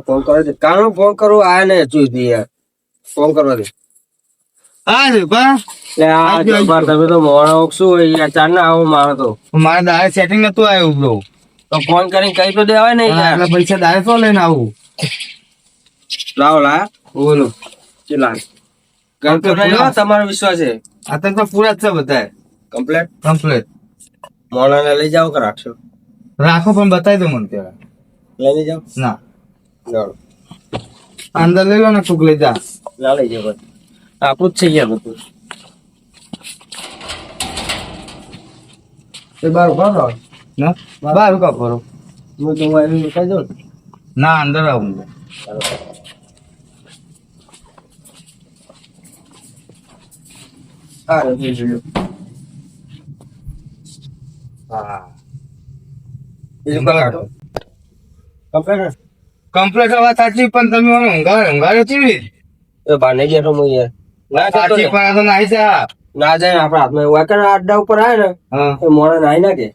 જોરબાનો phone કરો. કાનો phone કરો? આ ને દે ફોન કરવા દે હા આ તમે તો મોણો શું હોય ચાર ના આવો મારો તો. મારે દાડે સેટિંગ નતું આવ્યું બ્રો. તો ફોન કરીને કઈ તો દેવાય ને એટલે પૈસા દાડે તો લઈને આવું. લાવો લા બોલો. ચલા ગમ તો નહીં તમારો વિશ્વાસ છે? અત્યારે તો પૂરા જ છે બધા કમ્પ્લેટ કમ્પ્લીટ મોણાને લઈ જાઓ કે રાખશો? રાખો પણ બતાવી દો મને ત્યારે લઈ જાઓ? ના. અંદર લઈ લો ને કોક લઈ જા લઈ બસ આપણું જ છે યાર બધું એ બાર ઊભા રહો ના બહાર કા ફરો હું તો વાયરું કહી દઉં ને. અંદર આવું હા એ જોયું હા બીજું કઈ કમ્પ્લેટ કમ્પ્લીટ હવા સાચી પણ તમે મને ઊંઘાડે ઊંઘાડે ચીવી એ બાને બેઠો હું યાર ના સાચી પણ તો નાઈ જા. ના જાય ને આપણા હાથમાં વાંકા ના આડ્ડા ઉપર આવે ને હા. મોણા નાઈ નાખે.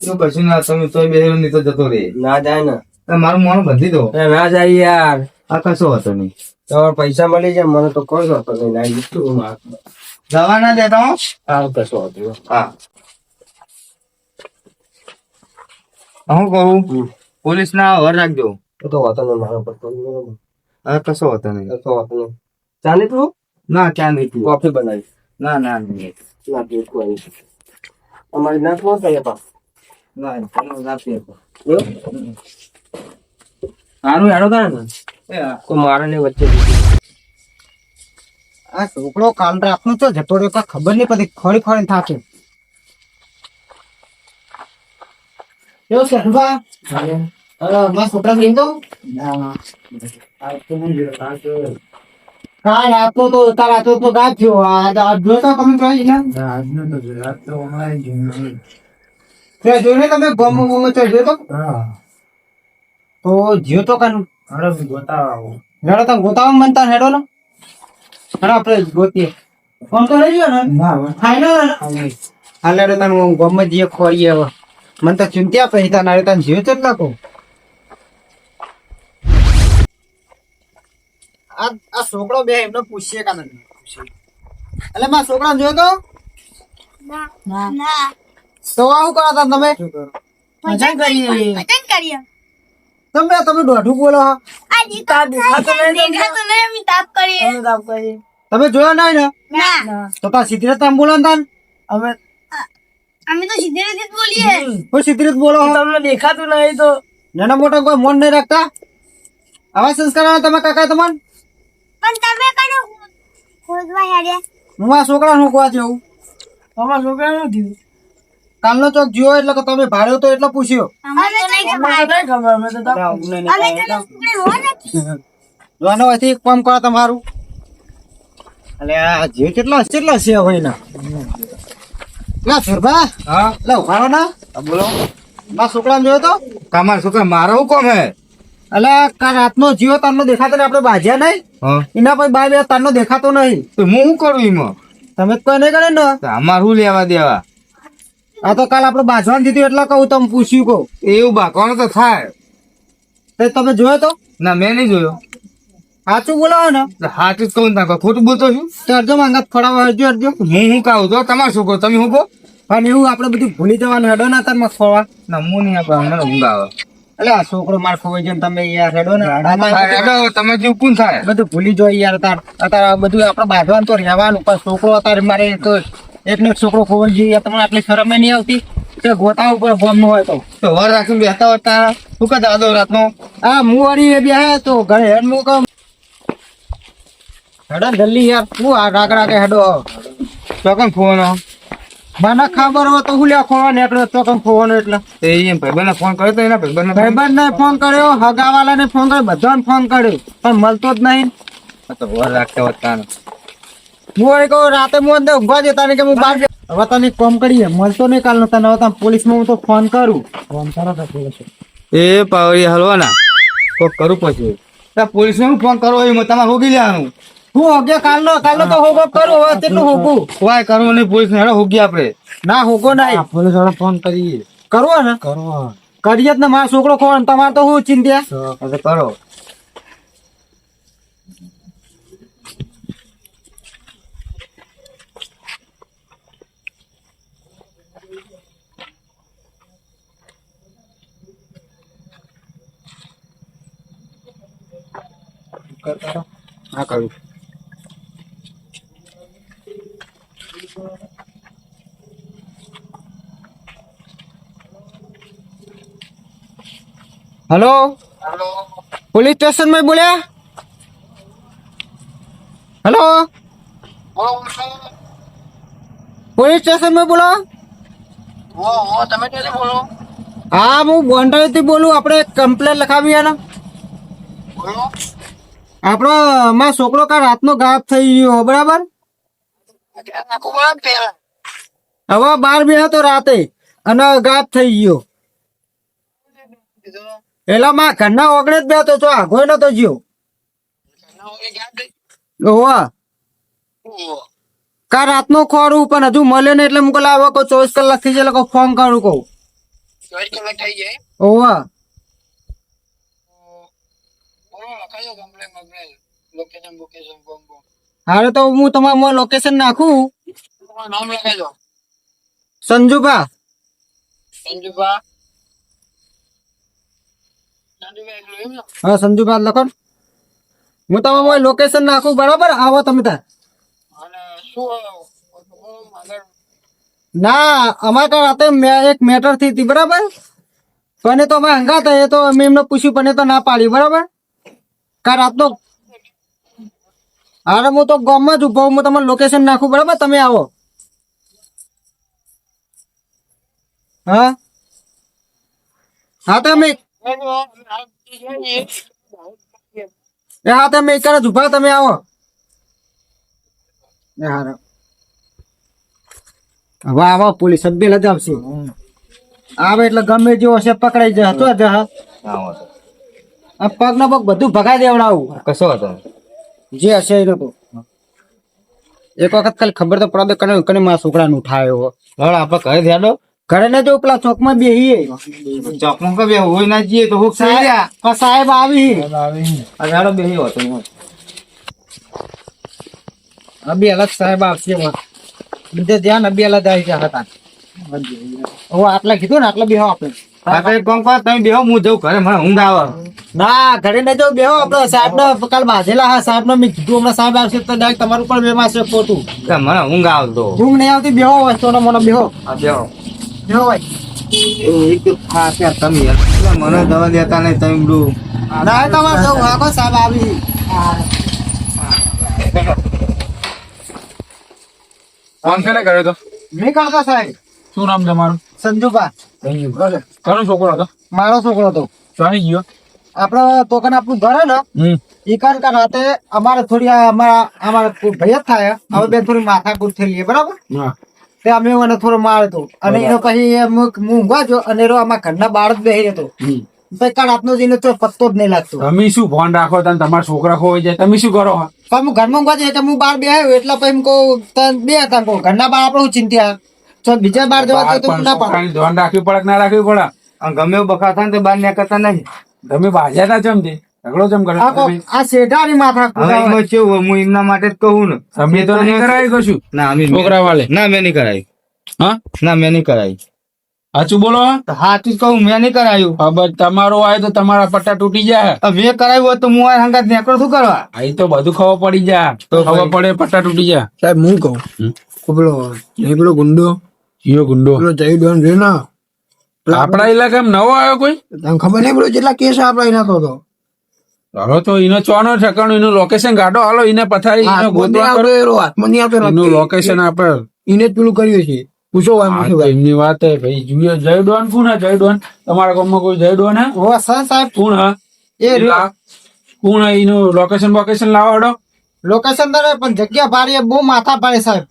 શું કશું ના તમે તો બે ની તો જતો રે ના જાય ને. મારું મોણ બંધી દો. ના જાય યાર. આ કશો હતો નહીં. તમારે પૈસા મળી જાય મને તો કોઈ હતો નહીં નાઈ દીધું હું દવા ના દેતા હું? આ કશો હતો હા. હું કહું પોલીસ ના વર રાખજો. તો હતો નહીં મારા પર. આ કશો હતો નહીં એ તો હતો નહીં તું ના ચા નહીં પીવું કોફી બનાવીશ ના ના. ના પીવું કોઈ અમારી ના કોણ થાય પા ના ના પીવો સારું હેડો તારે ને મારે ને વચ્ચે આ છોકરો કાલ રાતનો તો જતો રહ્યો ખબર નહીં પડી ખોરી ખોરી થાકે કેવું છે રૂપા અરે મારા છોકરા લઈ કાલ તો તારા તો તો ગાજ થયો આ આ તો તમે જોઈ ને તે જોઈને તમે ગમ ગમ તો જોયો તો તો જ્યો તો કાન હેડો તમે ગોતાવા મનતા હેડો ને હેડો આપણે ગોતીએ ફોન તો ને ફાઈનલ હાલે તને ગમે જે ખોરીએ હવે મને તો ચિંતા પછી તને તને જીવ કેટલા કહું આ આ છોકરો બે એમને પૂછીએ કાને એટલે મારા છોકરા જોયો તો? તો આવું કરો તા તમે. કરીએ. તમે તમે દોઢું બોલો તમે જોયો નહીં ને? તો તાર સીધી રીતે બોલો ને તાન હવે અમે તો સીધી રીતે બોલીએ. કોઈ સીધી રીતે બોલો તમને દેખાતું નહીં તો નાના મોટા કોઈ મન નહીં રાખતા? આવા સંસ્કાર તમે કાકા તમને? પણ તમે કયો ખોદવા હેડ્યા હું આ છોકરા નું કોવા જેવું? અમાર છોકરા નું થયું? કાલનો ચોક જોયો એટલે કે તમે ભાડ્યો તો એટલે પૂછ્યો. અમે તો નહીં ખબર. અમે તો કામ કરો તમારું. અલે આ જે કેટલા કેટલા છે હોય ના લા ફેરબા હા? લા ના. બોલો. આ છોકરા જોયો તો? તમારા છોકરા મારો હું કોમ હે? અલે કાલ રાતનો જીવો તારનો દેખાતો ને આપણે બાજ્યા નહીં? એના પછી બાય બે તારનો દેખાતો નહીં. તો હું શું કરું એમાં? તમે તો નહીં કરે ને. અમારે શું લેવા દેવા? આ તો કાલ આપણે બાજવાનું દીધું એટલે કહું તમે પૂછ્યું કહું. એવું બાકવાનું તો થાય. તે તમે જોયો તો? ના મેં નહીં જોયો. સાચું બોલાવો ને. સાચું જ કહું નાખો ખોટું બોલતો છું? તો અડધો માંગા ફળાવા અડધો અડધો. હું શું કહું? તો શું કહો? તમે શું કહો? અને એવું આપણે બધું ભૂલી જવાનું હેડો ના તારમાં ખોવા ના હું નહીં આપણે અમને ઊંઘ આવે. એટલે આ છોકરો માર ખોવાઈ જાય તમે યાર હેડો ને. હેડો, તમે જેવું કોણ થાય બધું ભૂલી જાય યાર તાર અત્યારે બધું આપણે બાંધવાનું તો રહેવાનું પણ છોકરો અત્યારે મારે તો એક ને છોકરો ખોવાઈ જોઈએ તમને આટલી શરમ નહીં આવતી? તે ગોતા ઉપર ફોનનું હોય તો. તો વર રાખીને બેસતા હોય તારા. શું કહે દાદો રાતનો? આ વળી એ બે તો ઘરે હેડ મુ કામ હેડો જલ્દી યાર હું આ રાગ રાગે હેડો ચોકન ફોન મને ખબર હોય તો હું લ્યા ખોવા નીકળ્યો તો કેમ ખોવાનો એટલે. એ એમ ભાઈબંધને ફોન કર્યો તો એના ભાઈબંધને ફોન ભાઈબંધ ને ફોન કર્યો હગાવાલા ને ફોન કર્યો બધાને ફોન કર્યો પણ મળતો જ નહીં. તો વર રાખતો હતા હું એ કહું રાતે હું અંદર ઊભા જતા ને કે હું બહાર હવે તને કોમ કરીએ મળતો નહીં કાલ તને હવે તમે પોલીસમાં હું તો ફોન કરું. ફોન કરો તો પોલીસ એ પાવરી હલવાના. કોક કરું પછી. પોલીસ ને ફોન કરો એ તમારે હોગી લેવાનું. હું હોગ્યો કાલનો કાલનો તો હોગો કરું હવે કેટલું હોગું? કોઈ કરવો નહીં પોલીસ ને હોગી આપણે ના હોગો નહીં. પોલીસવાળા ફોન કરીએ. કરવો ને? કરવો. કરીએ જ ને મારો છોકરો ખોવાય તમારે તો હું ચિંતા તો હવે કરો. હા કરું. હેલો? પોલીસ સ્ટેશનમાં બોલ્યા? હલો? પોલીસ સ્ટેશનમાં બોલો? હા, હું બોન્ડરથી બોલું. આપણે કમ્પ્લેન લખાવી ને આપણો માં છોકરો કા રાતનો ગાયબ થઈ ગયો બરાબર? હવે બાર બે હતો રાતે, અને ગાયબ થઈ ગયો. એલા માં ઘરના ઓગણે જ બે છો આગો નતો જ્યો ઓવા કા રાતનો ખોરું પણ હજુ મળે ને એટલે મુકો લાવો કો ચોવીસ કલાક થઈ જાય લોકો ફોન કરું કહું. ઓવા હારે તો હું તમારું લોકેશન નાખું સંજુભા. હા સંજુભા લખો. હું તમારું લોકેશન નાખું બરાબર? આવો તમે તાર ના અમારે તો રાતે મે- એક મેટર થઈ હતી બરાબર? પણ તો અમે હંગાતા એ તો અમે એમને પૂછ્યું પણ એ તો ના પાડી બરાબર? કા રાતનો અરે હું તો ગામમાં જ ઊભો હું તમારું લોકેશન નાખું બરાબર? તમે આવો. હા? હા તમે એ હા તમે એક જ ઊભા તમે આવો. એ હા હવે આવો પોલીસ અબ્બે જ આવે એટલે ગમે જેવો હશે પકડાઈ જાય. તો જ હા આવો. તો. આ પગ નો પગ બધું ભગાઈ દેવડાવું. કશો હતો જે હશે એ લોકો. એક વખત ખાલી ખબર તો પડે કને કને મારા છોકરાને ઉઠાયો હવે આપણે ઘરે ધ્યાન ઘરે ને જો પેલા ચોકમાં બેહીએ ચોકમાં કઈ બે હોય ના જઈએ તો હુક સાહેબ સાહેબ આવી. અઢારો બેહી હોતો હું. અબી અલગ સાહેબ આવશે. બધે ધ્યાન અબી અલગ આવી ગયા હતા આટલા કીધું ને આટલા બેહો આપણે. તમે બેહો હું જઉં ઘરે મને ઊંઘ આવે. ના ઘરે ને જો બેહો આપણે. સાહેબ ને કાલ બાજેલા હા સાહેબ ને મેં કીધું હમણાં સાહેબ આવશે તો ડાયરેક્ટ તમારું પણ બેમાં છે ખોટું મને ઊંઘ આવતો. ઊંઘ નહીં આવતી બેહો વસ્તુ મને બેહો. બેહો. હોય એક હા ત્યાં તમે મને દવા દેતા નહીં તમે બધું ના તમારે જવું હાકો સાહેબ આવી. ફોન કેને કર્યો તો? મેં કાકા સાહેબ. શું નામ તમારું સંજુબા કોનો છોકરો હતો? મારો છોકરો તો ચાલી ગયો? આપડે તો કને આપણું ઘર ને હમ. ઈ કારણ કે રાતે અમારે થોડી અમારા અમારા ભય જ થાય. હવે બેન થોડી માથા કૂટ થયેલી બરાબર? હા. તે અમે મને થોડો માર હતો અને એનો પછી હું જો અને રો આમાં ઘરના બાળ જ બેહી રહેતો. પછી કાલ આપનો જઈને તો પત્તો જ નહીં લાગતો. તમે શું ફોન રાખો તને? તમારા છોકરા ખોવાઈ જાય. તમે શું કરો? પણ હું ઘરમાં ઊંઘવા જઈએ હું બહાર બેહાયો એટલે પછી કહું તને બે હતા કહું ઘરના બાળ આપણે ચિંતા તો બીજા બાર જવા તો ના પાડે. ધ્યાન રાખવી પડે ના રાખવી પડે? ગમે બખા થાય ને તો બહાર નીકળતા નહીં. તમે બાજ્યા તા ચમ તે? ઝઘડો જેમ કરે આ શેઠાની માથા હવે. કેવું? હું એમના માટે જ કહું ને. તમે તો નહીં કરાવી કશું. ના અમે છોકરા વાળે ના મેં નહીં કરાવી. હા? ના મેં નહીં કરાવી. સાચું બોલો તો હાચું કહું મેં નહીં કરાયું. ખબર તમારો આવે તો તમારા પટ્ટા તૂટી જાય. મેં કરાયું હોય તો હું આ હંગાત નેકળો શું કરવા? આ તો બધું ખબર પડી જાય. તો ખબર પડે પટ્ટા તૂટી જાય. સાહેબ હું કહું. પેલો એ પેલો ગુંડો? યો ગુંડો? પેલો જય ડોન છે ને આપણા ઇલાકામાં નવો આવ્યો કોઈ? તમને ખબર નહીં પેલો જેટલા કેસ આપણા નાખો તો? હવે તો એનો ચોનો ઠેકાણું એનું લોકેશન કાઢો હાલો એને પથારી એને ગોતવા કરો. એરો, હાથમાં એનું લોકેશન આપે. એને પેલું કર્યું છે પૂછો એમની વાત હે ભાઈ જોઈએ જય ડોન કોણ હે? જય ડોન તમારા ગામમાં કોઈ જય ડોન હે? ઓ સર સાહેબ. કોણ હે? એ કોણ હે? એનું લોકેશન વોકેશન લાવાડો લોકેશન તારે પણ જગ્યા ભારી બહુ માથા પાડે સાહેબ.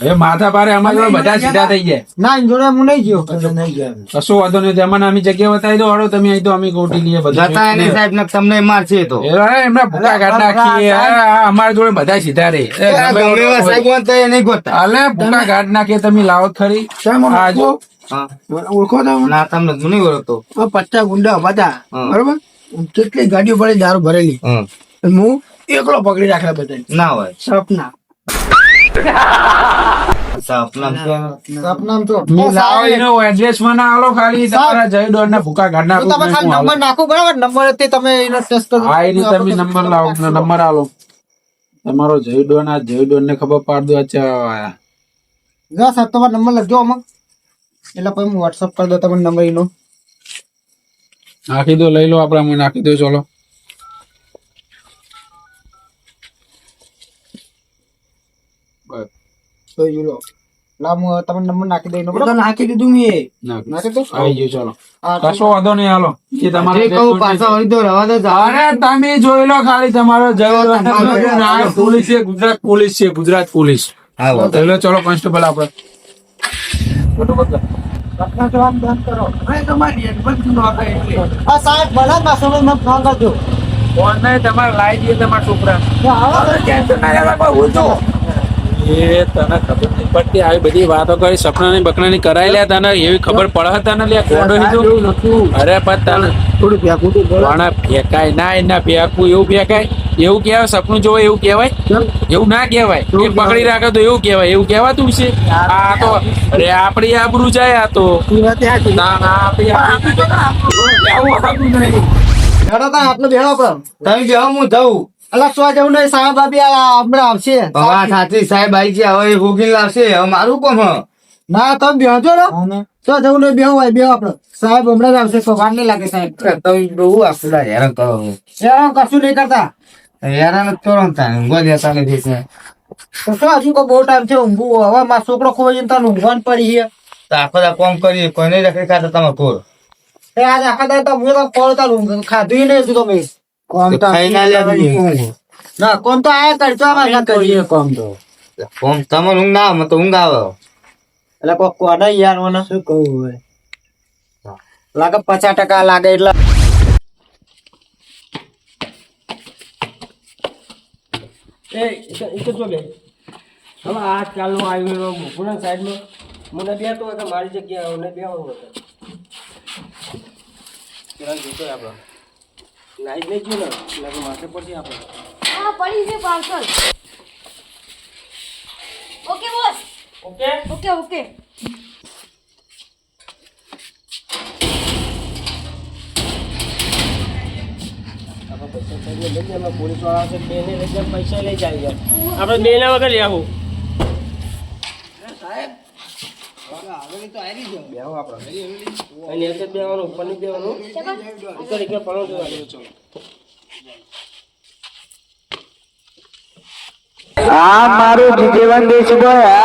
હવે માથા પારે અમારી જોડે બધા સીધા થઈ જાય. ના જોડે હું નહીં ગયો. કશો વાંધો નહીં તેમાં અમે જગ્યા બતાવી દો હળો તમે અહીં તો અમે ગોટી લઈએ જતા બધા એને સાહેબ ને તમને મારશે તો. એમને ભૂકા કાઢ નાખીએ. અમારા જોડે બધા સીધા રે. અલે ભૂકા કાઢ નાખીએ તમે લાવો ખરી. સાહેબ મને આ જો. ઓળખો? તમે ના તમને નહીં ઓળખતો. પચાસ ગુંડા બધા બરોબર? કેટલી ગાડીઓ પડી દારૂ ભરેલી. હું એકલો પકડી રાખેલા બધા ના હોય. સપના તમારા જયડોર ના ભૂકા કાઢ તો તમે ખાલી નંબર નાખો બરાબર નંબર તમે એનો ટેસ્ટ કરો હા એની તમે નંબર લાવો નંબર આલો તમારો જયડોર ના ખબર પાડ દો સાહેબ તમારો નંબર લખજો આમાં એટલે પછી હું વોટ્સઅપ કરી દો તમને નંબર એનો નાખી દો લઈ લો આપડે નાખી દો ચલો. તો ઈ લો. લા હું તમને નંબર નાખી દઈ બરાબર નાખી દીધું મેં નાખી દો. આવી ગયું ચલો હા, કશો વાંધો નહીં હાલો એ તમારે કહું પાછા વળી તો રવા દે. અરે તમે જોઈ લો ખાલી તમારો ના પોલીસ છે ગુજરાત પોલીસ છે ગુજરાત પોલીસ હા ચલો કોન્સ્ટેબલ આપડે સપના બંધ કરો અરે તમારી યાર, બધું નાખાય એટલે. આ સાહેબ ભલા પાછળ મને ફોન કરજો ફોન નહીં તમારે લાવી દઈએ તમારા છોકરા તો આવો એ તને ખબર નહીં. પડતી આવી બધી વાતો કરી સપનાની બકનાની કરાઈ લે તને એવી ખબર પડે તને લે કોડો હીધું અરે પણ તને થોડું ફેંકું તું પણ ફેંકાય ના એના ફેંકવું એવું ફેંકાય એવું કહેવાય? સપનું જોવે એવું કહેવાય? એવું ના કહેવાય. એ પકડી રાખે તો એવું કહેવાય. એવું કહેવાતું છે આ તો અરે આપણી આબરૂ જાય આ તો. ના ના આપણી આબરૂ નહીં. આપણે બેહો આપણે તમે બેહો હું જઉં. અલા સો જવું નહીં સાહેબ આપી આ હમણાં આવશે. વાત સાચી સાહેબ આવી છે હવે એ ભોગીને લાવશે હવે મારું કોમ હ. ના તમે બેહજો ને. સો જવું નહીં બેહો હોય બેહો આપણે. સાહેબ હમણાં જ આવશે સો વાર નહીં લાગે સાહેબ. તમે બહુ આખું હેરાન કરો. હેરાન કશું નહીં કરતા. હેરાન જ કરો ને તાને ઊંઘવા દેતા નથી તો શું હજુ કોઈ બહુ ટાઈમ છે ઊંઘવું? હવે મારો છોકરો ખોવાઈ જઈને તને ઊંઘવાનું પડી છે. તો આખો દા કોમ કરી કોઈ નહીં રખડી ખાતા તમે કોર એ આજે આખા દાડે તો હું તો કોળ તારું ખાધું નહીં નહીં તો તમે કોમ તો ના કોમ તો આયા કરજો આમાં ના કરીએ કોમ તો. કોમ તમને ઊંઘ ના આવે તો ઊંઘ આવે. એટલે કોઈ કોને યાર મને શું કહું હવે? લાગે પચાસ ટકા લાગે એટલે. હવે આ ચાલુ આવ્યો પૂર્ણ સાઈડમાં મને બેતો હોય કે મારી જગ્યાએ મને બેવાનું હતું જોતો આપણે. લાઈટ નહીં ગયું ને એટલે માથે પડશે આપણે. હા પડી છે parcel. Okay boss. Okay? Okay okay. આપણે પૈસા લઈ લઈ જઈએ પોલીસવાળા આવશે બે ને લઈ જાય પૈસા લઈ જાય આપણે બે ના વગર લેવું અને એક જ બેવાનું ઉપર નહીં બેવાનું જો આ મારું જીવન દેશ બોય